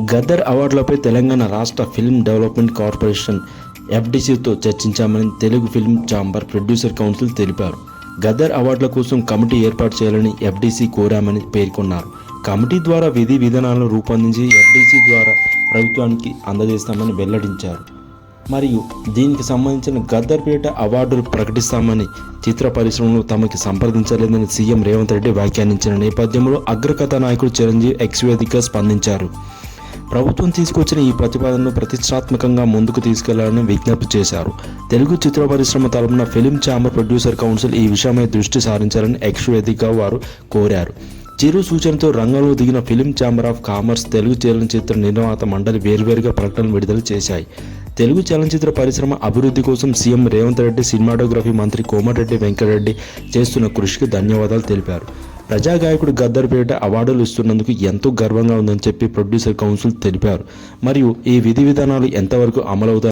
గద్దర్ అవార్డులపై తెలంగాణ రాష్ట్ర film development corporation ఎఫ్డిసితో చర్చించామని Telugu film chamber producer council తెలిపారు. గదర్ అవార్డుల కోసం కమిటీ ఏర్పాటు చేయాలని ఎఫ్డిసి కోరామని పేర్కొన్నారు. కమిటీ ద్వారా విధి విధానాలను రూపొందించి ఎఫ్డిసి ద్వారా ప్రభుత్వానికి అందజేస్తామని వెల్లడించారు. మరియు దీనికి సంబంధించిన గద్దర్పేట అవార్డులు ప్రకటిస్తామని చిత్ర పరిశ్రమలో తమకి సంప్రదించలేదని సీఎం రేవంత్ రెడ్డి వ్యాఖ్యానించిన నేపథ్యంలో అగ్రకథ నాయకుడు చిరంజీవి ఎక్స్వేదిగా స్పందించారు. ప్రభుత్వం తీసుకొచ్చిన ఈ ప్రతిపాదనను ప్రతిష్టాత్మకంగా ముందుకు తీసుకెళ్ళాలని విజ్ఞప్తి చేశారు. తెలుగు చిత్ర పరిశ్రమ తరపున ఫిలిం ఛాంబర్ ప్రొడ్యూసర్ కౌన్సిల్ ఈ విషయమై దృష్టి సారించాలని ఎక్స్వేదిక వారు కోరారు. చిరు సూచనతో రంగంలో దిగిన film chamber of commerce Telugu చలనచిత్ర నిర్మాత మండలి వేర్వేరుగా ప్రకటనలు విడుదల చేశాయి. తెలుగు చలనచిత్ర పరిశ్రమ అభివృద్ధి కోసం సీఎం రేవంత్ రెడ్డి సినిమాటోగ్రఫీ మంత్రి కోమటిరెడ్డి వెంకటరెడ్డి చేస్తున్న కృషికి ధన్యవాదాలు తెలిపారు. ప్రజాగాయకుడు గద్దర్పేట అవార్డులు ఇస్తున్నందుకు ఎంతో గర్వంగా ఉందని చెప్పి ప్రొడ్యూసర్ కౌన్సిల్ తెలిపారు. మరియు ఈ విధి విధానాలు ఎంతవరకు అమలవుతాయి?